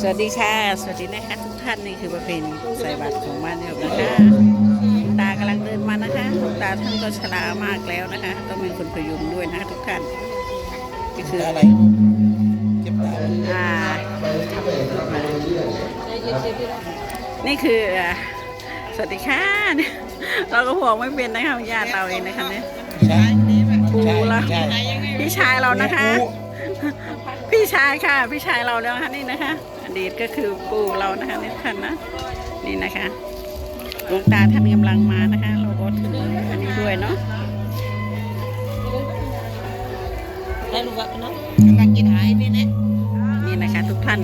สวัสดีค่ะ สวัสดีนะคะทุกท่านนี่คือประเพณีใส่บาตรของบ้านเนี่ยนะคะคุณตากำลังเดินมานะคะคุณตาท่านก็ชรามากแล้วนะคะต้องมีคนพยุงด้วยนะคะทุกท่านนี่คืออะไรเก็บตาอ่านี่คืออ่าสวัสดีค่ะเราก็ห่วงไม่เป็นนะคะญาติเราเองนะคะเนี่ยใช่ปูเราใช่พี่ชายเรานะคะ พี่ชายค่ะ พี่ชายเราแล้วนะคะนี่นะคะ อดีตก็คือปู่เรานะคะนี่ท่านนะนี่นะคะหลวงตาท่านกำลังมานะคะ เราก็ถืออันนี้ด้วยเนาะได้รู้ว่าเนาะกำลังกินหายนี่นะนี่นะคะทุกท่าน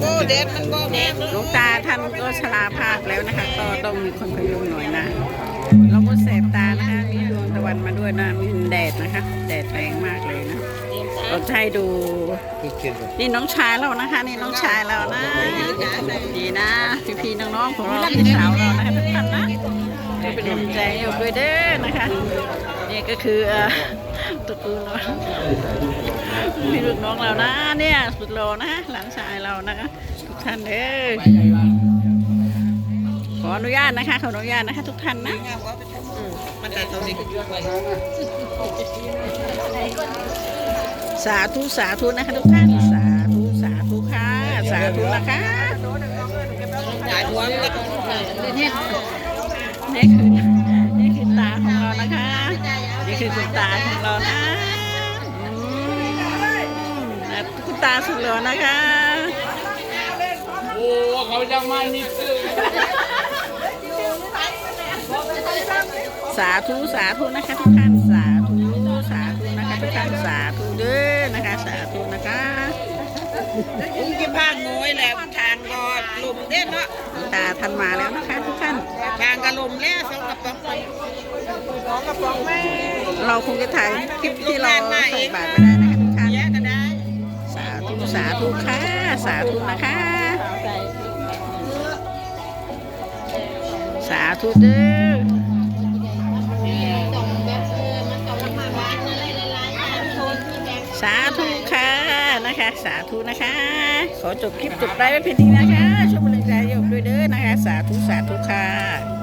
โอ้เด็ดมันก็เด็ดหลวงตาท่านก็ชราภาพแล้วนะคะ ก็ต้องมีคนพยุงหน่อยนะ เราก็แสบตานะคะมีดวงตะวันมาด้วยนะมีแดดนะคะ แดดแรงมากเลยนะ เราจะให้ดูคือเก็บแบบนี่น้องชายเรานะคะ นี่น้องชายเรานะดีนะพี่พี่ๆน้องๆของเราพี่สาวเรานะคะทุกท่านนะก็เป็นกำลังใจให้ด้วยเด้อนะคะ นี่ก็คือเอ่อตระกูลเราพี่ลูกน้องเรานะเนี่ยสุดโลนะหลานชายเรานะคะทุกท่านเด้อขออนุญาตนะคะขออนุญาตนะคะ ทุกท่านนะมันได้เท่านี้ก็ยุ่งไป สาธุสาธุนะคะทุกท่านสาธุสาธุค่ะ สาธุนะคะจ่ายหัวมันก็นี่นี่คือนี่คือตาของเรานะคะนี่คือคุณตาของเรานะอืมนะคุณตาสุดหล่อนะคะโอ้เขาจะมานี่คือสาธุสาธุนะคะทุกท่านสาธุสาธุนะคะทุกท่านสาธุเด้อนะคะ สาธุนะคะอุ้งกินผ้าโงยแหละทางก็ลมเด็ดเนาะคุณตาท่านมาแล้วนะคะทุกท่านทางก็ลมแล้วสองกระป๋องไปสองกระป๋องแม่เราคงจะถ่ายคลิปที่เราใส่บาตรไม่ได้นะคะทุกท่านแยกก็ได้สาธุสาธุค่ะสาธุนะคะสาธุเด้อ สาธุค่ะนะคะ สาธุนะคะ ขอจบคลิปจบได้ไม่เพียงนี้นะคะช่วยบริจาคโยมด้วยเด้อนะคะ สาธุสาธุค่ะ